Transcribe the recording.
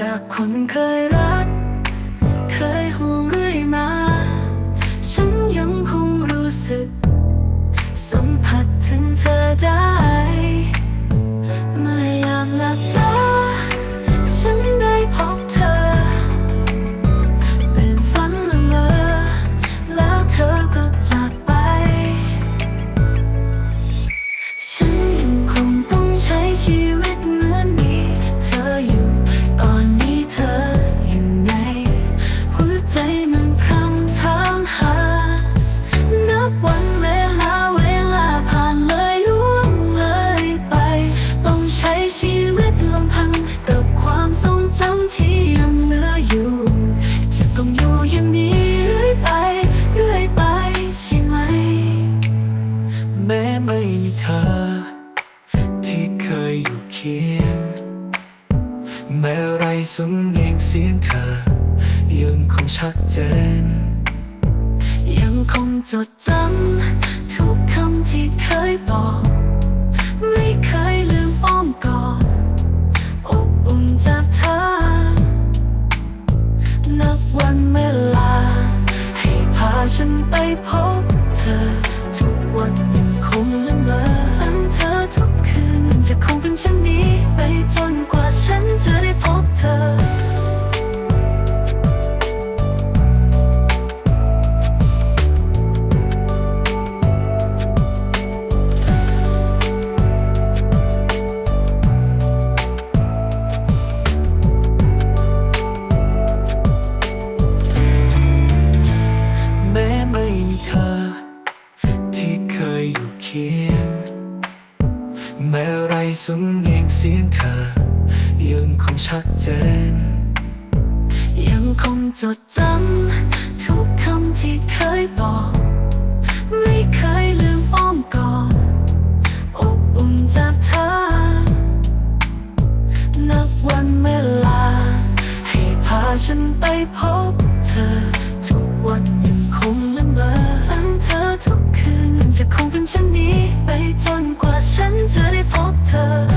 จากคนเคยรัก จำที่ยังเหลืออยู่ จะต้องอยู่อย่างนี้เรื่อยไป เรื่อยไปใช่ไหม แม้ไม่มีเธอ ที่เคยอยู่เคียง แม้ไรสมเนียงเสียงเธอ ยังคงชัดเจน ยังคงจดจำทุกคำที่เคยบอก จะคงเป็นนี้ไปจนกว่าฉันจะได้พบเธอ แม้ไม่มีเธอ ที่เคยอยู่เคียง สมเนียงเสียงเธอ ยังคงชัดเจน ยังคงจดจำทุกคำที่เคยบอก ไม่เคยลืมอ้อมกอดอบอุ่นจากเธอ นับวันเวลา ให้พาฉันไปพบเธอ ทุกวันยังคงละเมออันเธอทุกคืนมันจะคงเป็นเช่นนี้ไปจนกว่า ฉันจะได้พบเธอ